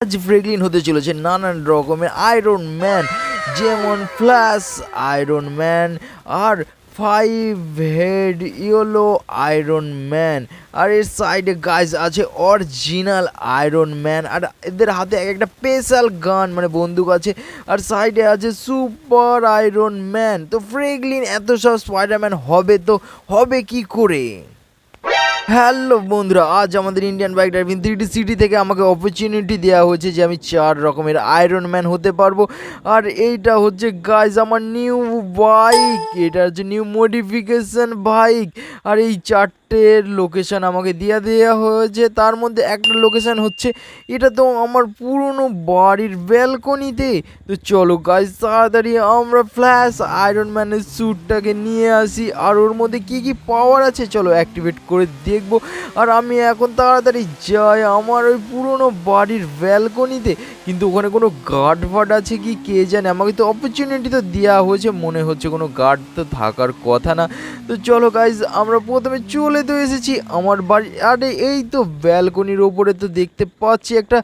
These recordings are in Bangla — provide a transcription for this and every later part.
আজ ফ্রেগলিন হতে চলেছে নানান রকমের আয়রন ম্যান যেমন ফ্ল্যাশ আয়রন ম্যান আর five head yellow iron man আর এর সাইডে গাইজ আছে অরিজিনাল আয়রন ম্যান আর এদের হাতে এক একটা স্পেশাল গান মানে বন্দুক আছে। আর সাইডে আছে সুপার আয়রন ম্যান তো ফ্রেগলিন এত সব স্পাইডারম্যান হবে তো, হবে কি করে? হ্যালো বন্ধুরা, আজ আমাদের Indian bike driving three D city থেকে আমাকে অপরচুনিটি দেওয়া হয়েছে যে আমি চার রকমের আয়রন ম্যান হতে পারব। আর এইটা হচ্ছে গাইজ আমার নিউ বাইক এটা হচ্ছে নিউ মডিফিকেশন বাইক আর এই চারটের লোকেশান আমাকে দিয়ে দেওয়া হয়েছে। তার মধ্যে একটা লোকেশান হচ্ছে, এটা তো আমার পুরনো বাড়ির ব্যালকনিতে তো চলো গাইজ তাড়াতাড়ি আমরা ফ্ল্যাশ আয়রন ম্যানের স্যুটটাকে নিয়ে আসি। আর ওর মধ্যে কি কি পাওয়ার আছে? চলো অ্যাক্টিভেট করে দেখব। আর আমি এখন তাড়াতাড়ি যাই আমার ওই পুরনো বাড়ির ব্যালকনিতে। কিন্তু ওখানে কোনো গার্ড ফার্ড আছে কি? কে জানে? আমাকে তো অপরচুনিটি তো দেওয়া হয়েছে। মনে হচ্ছে কোনো গার্ড তো থাকার কথা না। তো চলো গাইজ আমরা প্রথমে চলে তো এসেছি। আমার বাড়ি, আরে এই তো ব্যালকনির ওপরে তো দেখতে পাচ্ছি একটা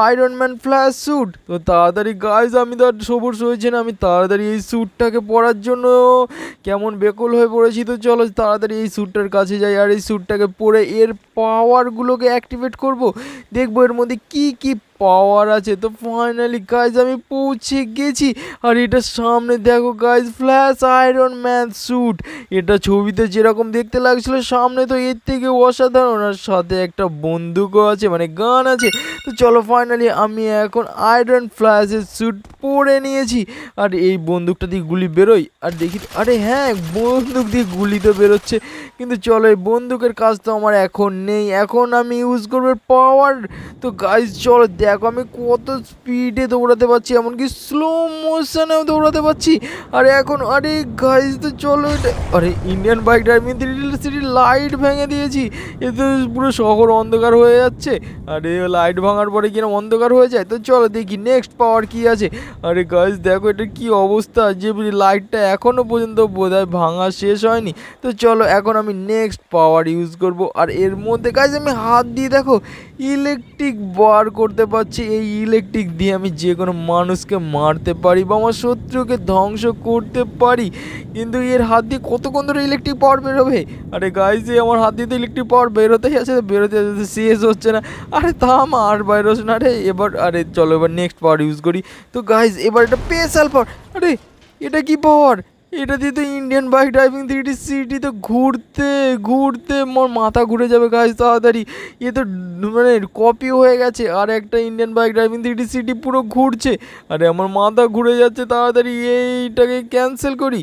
আয়রন ম্যান ফ্ল্যাশ স্যুট তো তাড়াতাড়ি গাইজ আমি তো আর সবুজ সয়েছেন আমি তাড়াতাড়ি এই স্যুটটাকে পরার জন্য কেমন বেকল হয়ে পড়েছি তো চলো তাড়াতাড়ি এই স্যুটটার কাছে যাই আর এই স্যুটটাকে পরে এর পাওয়ারগুলোকে অ্যাক্টিভেট করব। দেখব এর মধ্যে কি কি পাওয়ার আছে। তো ফাইনালি গাইজ আমি পৌঁছে গেছি। আর এটার সামনে দেখো guys flash iron man suit এটা ছবিতে যেরকম দেখতে লাগছিল, সামনে তো এর থেকে অসাধারণ। আর সাথে একটা বন্দুকও আছে মানে গান আছে। তো চলো ফাইনালি আমি এখন আয়রন ফ্ল্যাশের স্যুট পরে নিয়েছি। আর এই বন্দুকটা দিয়ে গুলি বেরোই আর দেখি, আরে হ্যাঁ বন্দুক দিয়ে গুলি তো বেরোচ্ছে। কিন্তু চলো, এই বন্দুকের কাজ তো আমার এখন নেই। এখন আমি ইউজ করব পাওয়ার তো গাইজ চলো দেখো আমি কত স্পিডে দৌড়াতে পারছি, এমনকি স্লো মোশনেও দৌড়াতে পারছি। আর এখন, আরে গাইজ তো চলো এটা আরে Indian bike driving city light ভেঙে দিয়েছি। এ তো পুরো শহর অন্ধকার হয়ে যাচ্ছে। আরে লাইট ভাঙার পরে কিনা অন্ধকার হয়ে যায়? তো চলো দেখি নেক্সট পাওয়ার কি আছে। আরে গাইজ দেখো এটা কি অবস্থা। যে লাইটটা এখনও পর্যন্ত বোধহয় ভাঙা শেষ হয়নি। তো চলো এখন আমি নেক্সট পাওয়ার ইউজ করব। আর এর মধ্যে গাইজ আমি হাত দিয়ে দেখো ইলেকট্রিক বার করতে পারছি। এই ইলেকট্রিক দিয়ে আমি যে কোনো মানুষকে মারতে পারি বা আমার শত্রুকে ধ্বংস করতে পারি। কিন্তু এর হাত দিয়ে কতক্ষণ ধরে ইলেকট্রিক পাওয়ার বেরোবে? আরে গাইজ আমার হাত দিয়ে তো ইলেকট্রিক পাওয়ার বেরোতেই আছে, বেরোতে আছে শেষ হচ্ছে না। আরে থাম, আর বাইরোস না রে। এবার, আরে চলো এবার নেক্সট পাওয়ার ইউজ করি। তো গাইজ এবার এটা স্পেশাল পাওয়ার আরে, এটা কি পাওয়ার এটা দিয়ে তো Indian bike driving three D city তো ঘুরতে ঘুরতে মোর মাথা ঘুরে যাবে গাছ তাড়াতাড়ি। এ তো মানে কপি হয়ে গেছে, আর একটা Indian bike driving three D city পুরো ঘুরছে। আরে আমার মাথা ঘুরে যাচ্ছে, তাড়াতাড়ি এইটাকে ক্যান্সেল করি।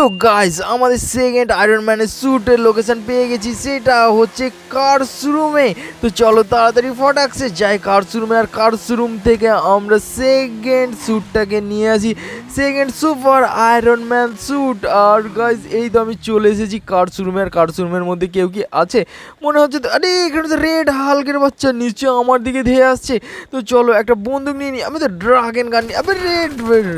তো গাইজ আমাদের সেকেন্ড আয়রন ম্যানের স্যুটের লোকেশন পেয়ে গেছি, সেটা হচ্ছে কার রুমে তো চলো তাড়াতাড়ি ফটাকসে যাই কার রুমে আর কার রুম থেকে আমরা সেকেন্ড স্যুটটাকে নিয়ে আসি। Second super iron man suit আর গাইজ এই তো আমি চলে এসেছি কার রুমে আর কার রুমের মধ্যে কেউ কি আছে? মনে হচ্ছে আরে, এখানে তো রেড হালকের বাচ্চা নিশ্চয় আমার দিকে ধেয়ে আসছে। তো চলো একটা বন্দুক নিয়ে নিই, আমি তো ড্রাগেন গান নিই। আবে রেড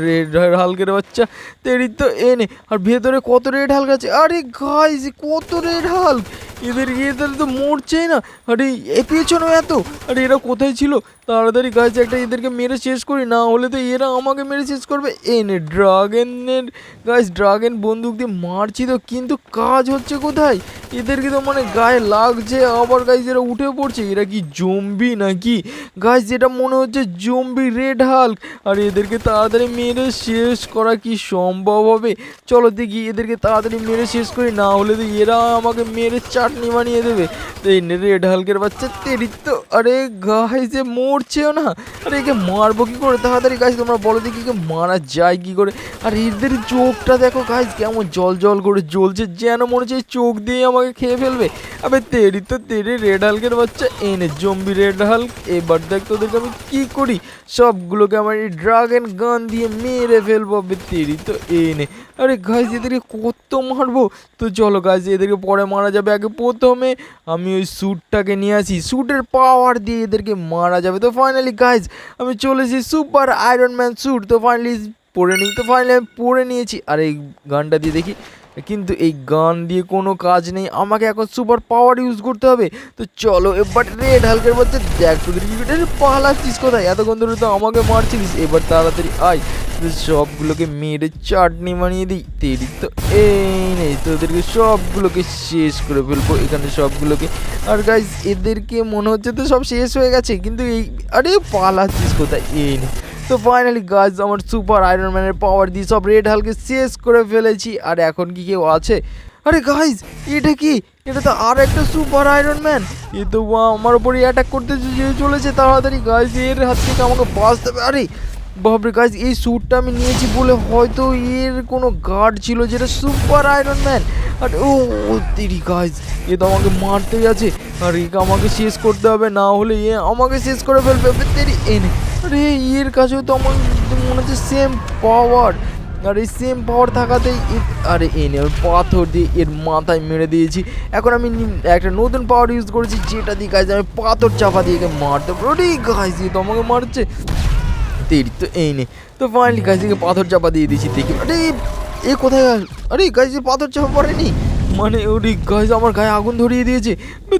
রেড হালকের বাচ্চা, তেরি তো এনে, আর ভেতরে কত রেড হাল্ক আছে? আরে গাইজ কত রেড হাল্ক এদের এদের তো মরছেই না। আরে, এ পেছনে এত? আরে, এরা কোথায় ছিল? তাড়াতাড়ি গাছ একটা এদেরকে মেরে শেষ করি। না হলে তো এরা আমাকে মেরে শেষ করবে। এনে ড্রাগনের গাছ ড্রাগন বন্দুক দিয়ে মারছি তো, কিন্তু কাজ হচ্ছে কোথায়? এদেরকে তো মানে গায়ে লাগছে, আবার গাছ এরা উঠে পড়ছে। এরা কি জম্বি নাকি? গাছ যেটা মনে হচ্ছে জম্বি রেড হাল্ক আর, এদেরকে তাড়াতাড়ি মেরে শেষ করা কি সম্ভব হবে? চলো দেখি এদেরকে তাড়াতাড়ি মেরে শেষ করি না হলে তো এরা আমাকে মেরে চাটনি বানিয়ে দেবে। তো এই রেড হালকের বাচ্চা, তেরি তো, আরে গাছ যে মরছেও না। আরে একে মারবো কী করে? তাড়াতাড়ি গাছ তোমরা বলো দেখি একে মারা যায় কী করে। আর এদের চোখটা দেখো গাছ কেমন জল জল করে জ্বলছে, যেন মনে হচ্ছে চোখ দিয়ে আমাকে খেয়ে ফেলবে। আবে তেরি তো, তেরি রেড হালকের বাচ্চা এনে জম্বি রেড হাল্ক এবার দেখ তোদেরকে আমি কি করি। সবগুলোকে আমার এই ড্রাগন গান দিয়ে মেরে ফেলব। আবে তেরি তো এনে আরে গাছ এদেরকে কত মারবো? তো চলো গাছ এদেরকে পরে মারা যাবে আগে প্রথমে। আমি ওই স্যুটটাকে নিয়ে আসি। স্যুটের পাওয়ার দিয়ে এদেরকে মারা যাবে। তো ফাইনালি গাইজ আমি চলেছি সুপার আয়রন ম্যান স্যুট তো ফাইনালি পরে নিই, তো ফাইনালি আমি পরে নিয়েছি। আর এই গানটা দিয়ে দেখি। কিন্তু এই গান দিয়ে কোনো কাজ নেই। আমাকে এখন সুপার পাওয়ার ইউজ করতে হবে। তো চলো এবার রেড হালকের মধ্যে দেখ তোদের ক্রিকেটের পালাচ্ছিস কোথায়? এতক্ষণ ধরে তো আমাকে মারছিলিস। এবার তাড়াতাড়ি আয়। তো সবগুলোকে মেরে চাটনি বানিয়ে দিই। তেরি তো এই নেই, তোদেরকে সবগুলোকে শেষ করে ফেলব এখানে সবগুলোকে। আর গাইজ এদেরকে মনে হচ্ছে তো সব শেষ হয়ে গেছে, কিন্তু এই, আরে পালাচ্ছিস কোথায়? এই নেই তো ফাইনালি গাছ আমার সুপার আয়রন ম্যানের পাওয়ার দিয়ে সব রেড হালকে শেষ করে ফেলেছি, আর এখন কি কেউ আছে? আরে গাইজ এটা কি? এটা তো আর একটা সুপার আয়রন ম্যান এ তো আমার উপরে অ্যাটাক করতে চলেছে, তাড়াতাড়ি গাইজ এর হাত থেকে আমাকে বাঁচতে হবে। আরে বাপরে গাইজ এই স্যুটটা আমি নিয়েছি বলে হয়তো এর কোনো গার্ড ছিল যেটা সুপার আয়রন ম্যান আর ও তেরি গাইজ এ তো আমাকে মারতে যাচ্ছে আর একে আমাকে শেষ করতে হবে, না হলে এ আমাকে শেষ করে ফেলবে। তেরি এনে আরে এর কাছেও তো আমার মনে হচ্ছে সেম পাওয়ার আর এই সেম পাওয়ার থাকাতেই আরে এনে আমি পাথর দিয়ে এর মাথায় মেরে দিয়েছি। এখন আমি একটা নতুন পাওয়ার ইউজ করেছি, যেটা দিয়ে গাছ আমি পাথর চাপা দিয়ে মারতে আরে গাছ দিয়ে তো আমাকে মারছে। তেরি, তো এই নে। তো ফাইনালি গাছকে পাথর চাপা দিয়ে দিয়েছি দেখি। আরে, এ কোথায় আরে গাছে পাথর চাপা পড়েনি? মানে ওরে গাছ আমার গায়ে আগুন ধরিয়ে দিয়েছে।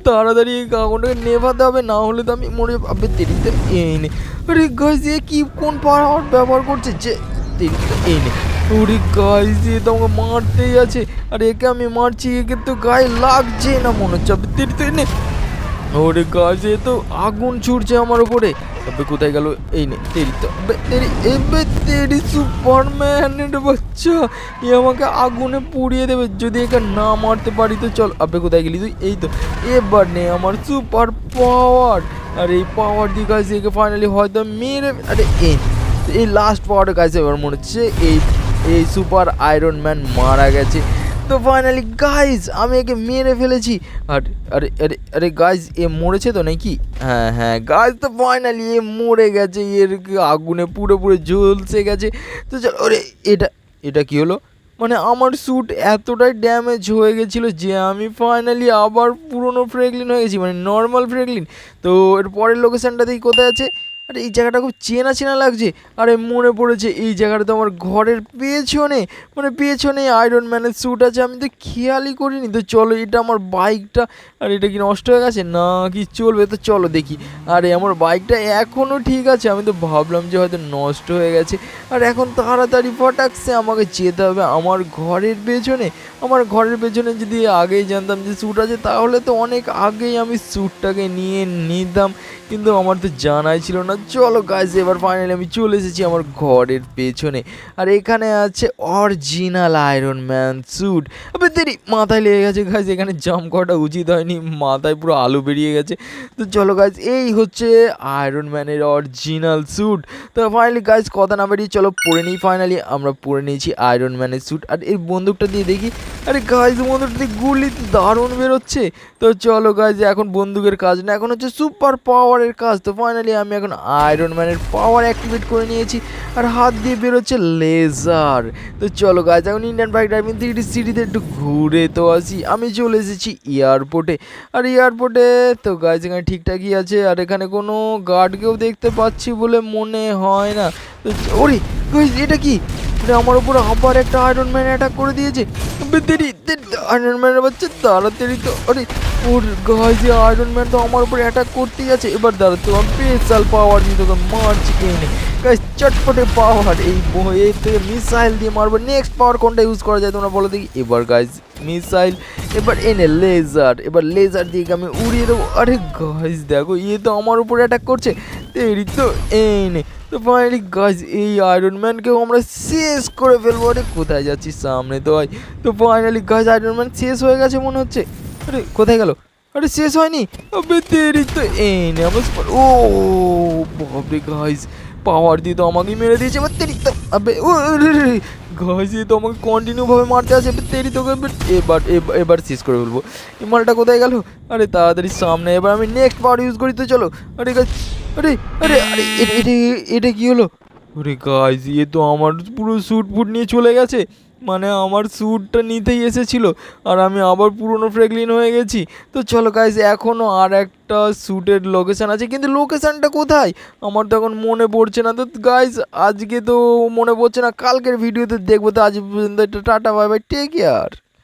তাড়াতাড়ি এই আগুনটাকে নেভাতে হবে, না হলে তো আমি মরে যাব। তেরি, তো এই নে। আরে গাছ এ কি, কোন পাওয়ার ব্যবহার করছে? যে, তেরি, তো এই নে। ওরে গাছ দিয়ে তো আমাকে মারতেই আছে। আর একে আমি মারছি, একে তো গায়ে লাগছে না মনে হচ্ছে। তেরি, তো এই ওরে গাছে তো আগুন ছুটছে আমার উপরে। তবে কোথায় গেল? এই নে তেরি তো বে, তেরি এবে তেরি সুপারম্যানের বাচ্চা। এ আমাকে আগুনে পুড়িয়ে দেবে যদি একে না মারতে পারি তো চল। আবে কোথায় গেলি তুই? এই তো এবার নে আমার সুপার পাওয়ার। আর এই পাওয়ার দিয়ে গাছ একে ফাইনালি হয়তো মেরে আরে এই এই লাস্ট পাওয়ারের কাছে এবার মনে হচ্ছে এই এই সুপার আয়রন ম্যান মারা গেছে। তো ফাইনালি গাইজ আমি একে মেরে ফেলেছি। আর, আরে আরে আরে গাইজ এ মরেছে তো নাকি? হ্যাঁ হ্যাঁ গাইজ তো ফাইনালি এ মরে গেছে। এর আগুনে পুরো পুরো ঝলসে গেছে। তো চল, ওরে, এটা এটা কি হলো? মানে আমার স্যুট এতটাই ড্যামেজ হয়ে গেছিল যে আমি ফাইনালি আবার পুরনো ফ্রেগলিন হয়ে গেছি মানে নর্মাল ফ্রেগলিন তো এর পরের লোকেশানটা দেখি কোথায় আছে? আরে এই জায়গাটা খুব চেনা চেনা লাগছে। আরে মনে পড়েছে এই জায়গাটা তো আমার ঘরের পেছনে মানে পেছনে আয়রন ম্যানের স্যুট আছে, আমি তো খেয়ালই করিনি। তো চলো, এটা আমার বাইকটা আর এটা কি নষ্ট হয়ে গেছে? না, কি চলবে? তো চলো দেখি। আরে আমার বাইকটা এখনও ঠিক আছে, আমি তো ভাবলাম যে হয়তো নষ্ট হয়ে গেছে। আর এখন তাড়াতাড়ি ফটাকসে আমাকে যেতে হবে আমার ঘরের পেছনে। আমার ঘরের পেছনে যদি আগেই জানতাম যে স্যুট আছে, তাহলে তো অনেক আগেই আমি স্যুটটাকে নিয়ে নিতাম। কিন্তু আমার তো জানাই ছিল না চলো গাইজ এবার ফাইনালি আমি চলে এসেছি আমার ঘরের পেছনে। আর এখানে আছে অরিজিনাল আয়রন ম্যান স্যুট আবে দেরি, মাথায় লেগে গেছে গাইজ এখানে জাম্প করাটা উচিত হয়নি, মাথায় পুরো আলু বেরিয়ে গেছে। তো চলো গাইজ এই হচ্ছে আয়রন ম্যানের অরিজিনাল স্যুট তো ফাইনালি গাইজ কথা না বেরিয়ে চলো, পরে নিই ফাইনালি আমরা পরে নিয়েছি আয়রন ম্যানের স্যুট আর এই বন্দুকটা দিয়ে দেখি, আরে গাইজ বন্দুকটা দিয়ে গুলি দারুণ বেরোচ্ছে। তো চলো গাইজ এখন বন্দুকের কাজ না, এখন হচ্ছে সুপার পাওয়ারের কাজ। তো ফাইনালি আমি এখন আয়রন ম্যানের পাওয়ার অ্যাক্টিভেট করে নিয়েছি, আর হাত দিয়ে বেরোচ্ছে লেজার তো চলো গাইজ এখন ইন্ডিয়ান বাইক ড্রাইভিং থ্রি সিটিতে একটু ঘুরে তো আসি। আমি চলে এসেছি এয়ারপোর্টে আর এয়ারপোর্টে তো গাইজ এখানে ঠিকঠাকই আছে, আর এখানে কোনো গার্ডকেও দেখতে পাচ্ছি বলে মনে হয় না। তো, ওরে এটা কি? আমার উপর আবার একটা আয়রন ম্যান অ্যাটাক করে দিয়েছে। দেরি আয়রন ম্যানের বাচ্চা, তাড়াতাড়ি তো, আরে ওর গায়ে যে আয়রন ম্যান তো আমার উপর অ্যাটাক করতেই আছে। এবার দাঁড়া তো আমি স্পেশাল পাওয়ার দিয়ে তোকে মারছি কিনে গাইজ চটপটে পাওয়ার এই এই থেকে মিসাইল দিয়ে মারবো। নেক্সট পাওয়ার কোনটা ইউজ করা যায় তোমরা বলো দেখি। এবার গাইজ মিসাইল এবার এনে লেজার এবার লেজার দিয়ে আমি উড়িয়ে দেবো। আরে গাইজ দেখো ইয়ে তো আমার উপর অ্যাটাক করছে। তেরি তো এনে তো ফাইনালি গাইজ এই আয়রন ম্যানকেও আমরা শেষ করে ফেলব। আরে, কোথায় যাচ্ছি সামনে তো হয় তো ফাইনালি গাইজ আয়রন ম্যান শেষ হয়ে গেছে মনে হচ্ছে। আরে, কোথায় গেল? আরে, শেষ হয়নি। আবে তেরি তো। এনে আমার super- ও, বাপরে গাইজ পাওয়ার দিয়ে তো আমাকেই মেরে দিয়েছে। এবার তেরি তো। আবে, ও গাইজ দিয়ে তো আমাকে কন্টিনিউভাবে মারতে আছে এবার তেরি তোকে এবার এবার শেষ করে ফেলব। এই মালটা কোথায় গেল? আরে, তাড়াতাড়ি সামনে। এবার আমি নেক্সট পাওয়ার ইউজ করি, তো চলো। আরে গাইজ আরে আরে এটা হলো? ইয়ে তো আমার পুরো স্যুট ফুট নিয়ে চলে গেছে। মানে আমার স্যুটটা নিতেই এসেছিল, আর আমি আবার পুরনো ফ্রেগলিন হয়ে গেছি। তো চলো গাইজ এখনও আর একটা স্যুটের লোকেশান আছে, কিন্তু লোকেশানটা কোথায়? আমার তো এখন মনে পড়ছে না। তো গাইজ আজকে তো মনে পড়ছে না, কালকের ভিডিওতে দেখব। তো আজ পর্যন্ত tata bye bye take care